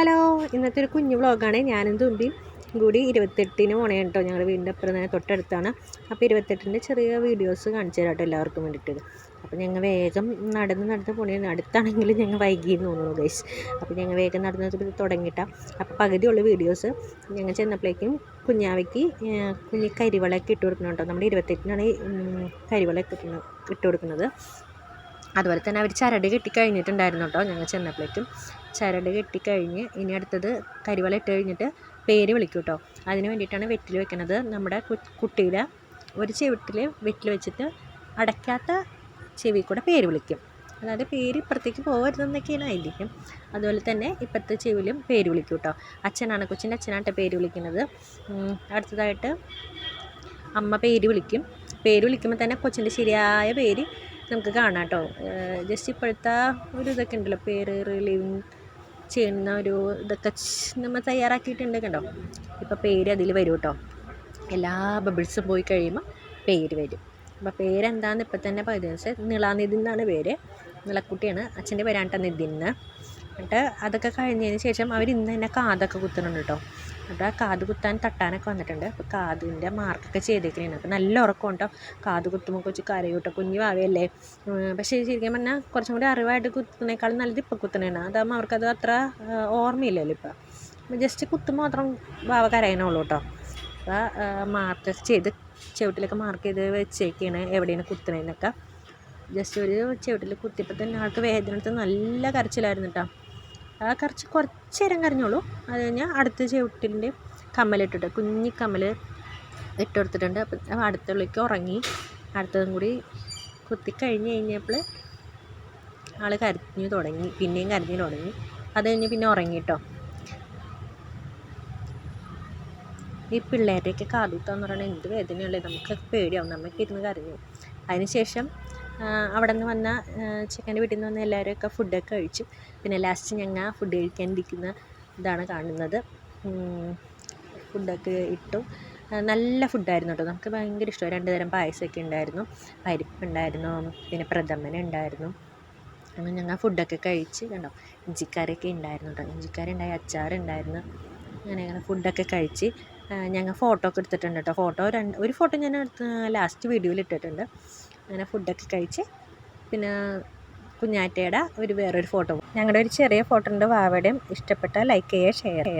Hello ഇന്നത്തെ ഒരു കുഞ്ഞു വ്ളോഗാണ്. ഞാനും തുമ്പിയും കൂടി ഇരുപത്തെട്ടിന് പോണേ കേട്ടോ. ഞങ്ങളുടെ വീടിന്റെ അപ്പുറം തന്നെ തൊട്ടടുത്താണ്. അപ്പോൾ ഇരുപത്തെട്ടിന്റെ ചെറിയ വീഡിയോസ് കാണിച്ചു തരാം കേട്ടോ എല്ലാവർക്കും വേണ്ടിയിട്ട് അപ്പോൾ ഞങ്ങൾ വേഗം നടന്ന് നടന്ന് പോണേ അടുത്താണെങ്കിലും ഞങ്ങൾ വൈകിയെന്ന് തോന്നുന്നു ഗൈസ് അപ്പോൾ ഞങ്ങൾ വേഗം നടന്ന് തുടങ്ങിയിട്ടാണ് അപ്പോൾ പകുതിയുള്ള വീഡിയോസ് ഞങ്ങൾ ചെന്നപ്പോഴേക്കും കുഞ്ഞാവയ്ക്ക് കുഞ്ഞി കരിവളയൊക്കെ ഇട്ട് കൊടുക്കണം കേട്ടോ. നമ്മുടെ ഇരുപത്തെട്ടിനാണ് കരിവളൊക്കെ ഇട്ട് കൊടുക്കുന്നത്. അതുപോലെ തന്നെ അവർ ചരട് കെട്ടിക്കഴിഞ്ഞിട്ടുണ്ടായിരുന്നു കേട്ടോ ഞങ്ങൾ ചെന്നപ്പോഴേക്കും. ചരട് കെട്ടിക്കഴിഞ്ഞ് ഇനി അടുത്തത് കരിവള ഇട്ട് കഴിഞ്ഞിട്ട് പേര് വിളിക്കും കേട്ടോ. അതിന് വേണ്ടിയിട്ടാണ് വെറ്റിൽ വെക്കുന്നത് നമ്മുടെ കുട്ടിയുടെ ഒരു ചെവിട്ടിൽ വെറ്റിൽ വെച്ചിട്ട് അടയ്ക്കാത്ത ചെവി കൂടെ പേര് വിളിക്കും. അതായത് പേര് ഇപ്പുറത്തേക്ക് പോകരുതെന്നൊക്കെയാണ് ആയിരിക്കും അതുപോലെ തന്നെ ഇപ്പോഴത്തെ ചെവിലും പേര് വിളിക്കും കേട്ടോ. അച്ഛനാണ് കൊച്ചിന്റെ അച്ഛനായിട്ട് പേര് വിളിക്കുന്നത്. അടുത്തതായിട്ട് അമ്മ പേര് വിളിക്കും. പേര് വിളിക്കുമ്പോൾ തന്നെ കൊച്ചിന്റെ ശരിയായ പേര് നമുക്ക് കാണാം കേട്ടോ ജസ്റ്റ് ഇപ്പോഴത്തെ ഒരു ഇതൊക്കെ ഉണ്ടല്ലോ. പേര് റിലീവിങ് ചെയ്യുന്ന ഒരു ഇതൊക്കെ നമ്മൾ തയ്യാറാക്കിയിട്ടുണ്ട് കണ്ടോ? ഇപ്പോൾ പേര് അതിൽ വരും കേട്ടോ എല്ലാ ബബിൾസും പോയി കഴിയുമ്പോൾ പേര് വരും. അപ്പോൾ പേരെന്താണെന്ന് ഇപ്പം തന്നെ പതിനഞ്ച് നിളാനിധി എന്നാണ് പേര്. നിളക്കുട്ടിയാണ്. അച്ഛന്റെ പേരാണ് കേട്ടോ നിധിന്ന് എന്നിട്ട് അതൊക്കെ കഴിഞ്ഞതിന് ശേഷം അവർ ഇന്ന് തന്നെ കാതൊക്കെ കുത്തുന്നുണ്ട് കേട്ടോ അപ്പോൾ ആ കാത് കുത്താൻ തട്ടാനൊക്കെ വന്നിട്ടുണ്ട്. അപ്പോൾ കാതിന്റെ മാർക്കൊക്കെ ചെയ്തേക്കണേണ് അപ്പോൾ നല്ല ഉറക്കം കേട്ടോ കാത് കുത്തുമ്പോൾ കൊച്ചു കരയൂട്ടോ. കുഞ്ഞു വാവയല്ലേ പക്ഷേ ശരിക്കും പറഞ്ഞാൽ കുറച്ചും കൂടി അറിവായിട്ട് കുത്തുന്നേക്കാളും നല്ലത് ഇപ്പം കുത്തുന്നതാണ് അതാകുമ്പോൾ അവർക്കത് അത്ര ഓർമ്മയില്ലല്ലോ ഇപ്പം. ജസ്റ്റ് കുത്തുമ്പോൾ മാത്രം വാവ കരയണുള്ളൂ കേട്ടോ അപ്പോൾ മാർക്ക് ചെയ്ത് ചവിട്ടിലൊക്കെ മാർക്ക് ചെയ്ത് വെച്ചേക്കാണ്. എവിടെയാണ് കുത്തണേന്നൊക്കെ. ജസ്റ്റ് ഒരു ചവിട്ടിൽ കുത്തിയപ്പോൾ തന്നെ ആൾക്ക് വേദന എടുത്ത് നല്ല കരച്ചിലായിരുന്നു കേട്ടോ ആ കരച്ച് കുറച്ച് നേരം കരഞ്ഞോളൂ. അത് കഴിഞ്ഞാൽ അടുത്ത ചവിട്ടിന്റെ കമ്മലിട്ടിട്ട് കുഞ്ഞി കമ്മൽ ഇട്ട് കൊടുത്തിട്ടുണ്ട്. അപ്പം അടുത്തുള്ളിലേക്ക് ഉറങ്ങി അടുത്തതും കൂടി കുത്തി കഴിഞ്ഞ് കഴിഞ്ഞപ്പോൾ ആൾ കരഞ്ഞു തുടങ്ങി. പിന്നെയും കരഞ്ഞു തുടങ്ങി. അത് കഴിഞ്ഞ് പിന്നെ ഉറങ്ങി കേട്ടോ ഈ പിള്ളേരുടെയൊക്കെ കാതുത്താന്ന് പറയുന്നത് എന്ത് വേദനയുള്ളത് നമുക്ക് പേടിയാവും. നമുക്ക് ഇരുന്ന് കരഞ്ഞു അതിനുശേഷം അവിടെ നിന്ന് വന്ന ചെക്കന്റെ വീട്ടിൽ നിന്ന് വന്ന എല്ലാവരുമൊക്കെ ഫുഡൊക്കെ കഴിച്ചു. പിന്നെ ലാസ്റ്റ് ഞങ്ങൾ ഫുഡ് കഴിക്കാനിരിക്കുന്ന ഇതാണ് കാണുന്നത്. ഫുഡൊക്കെ ഇട്ടു. നല്ല ഫുഡായിരുന്നു കേട്ടോ നമുക്ക് ഭയങ്കര ഇഷ്ടമായി. രണ്ട് തരം പായസമൊക്കെ ഉണ്ടായിരുന്നു. പരിപ്പുണ്ടായിരുന്നു പിന്നെ പ്രഥമൻ ഉണ്ടായിരുന്നു. അങ്ങനെ ഞങ്ങൾ ഫുഡൊക്കെ കഴിച്ച് കണ്ടോ ഇഞ്ചിക്കറിയൊക്കെ ഉണ്ടായിരുന്നു കേട്ടോ ഇഞ്ചിക്കറി ഉണ്ടായി അച്ചാറുണ്ടായിരുന്നു അങ്ങനെ അങ്ങനെ ഫുഡൊക്കെ കഴിച്ച് ഞങ്ങൾ ഫോട്ടോ ഒക്കെ എടുത്തിട്ടുണ്ട് കേട്ടോ ഫോട്ടോ രണ്ട് ഒരു ഫോട്ടോ ഞാൻ ലാസ്റ്റ് വീഡിയോയിൽ ഇട്ടിട്ടുണ്ട്. അങ്ങനെ ഫുഡൊക്കെ കഴിച്ച് പിന്നെ കുഞ്ഞാറ്റയുടെ ഒരു വേറൊരു ഫോട്ടോ ഞങ്ങളുടെ ഒരു ചെറിയ ഫോട്ടോ ഉണ്ട്. വാവയുടെയും ഇഷ്ടപ്പെട്ടാൽ ലൈക്ക് ചെയ്യുക ഷെയർ ചെയ്യുക.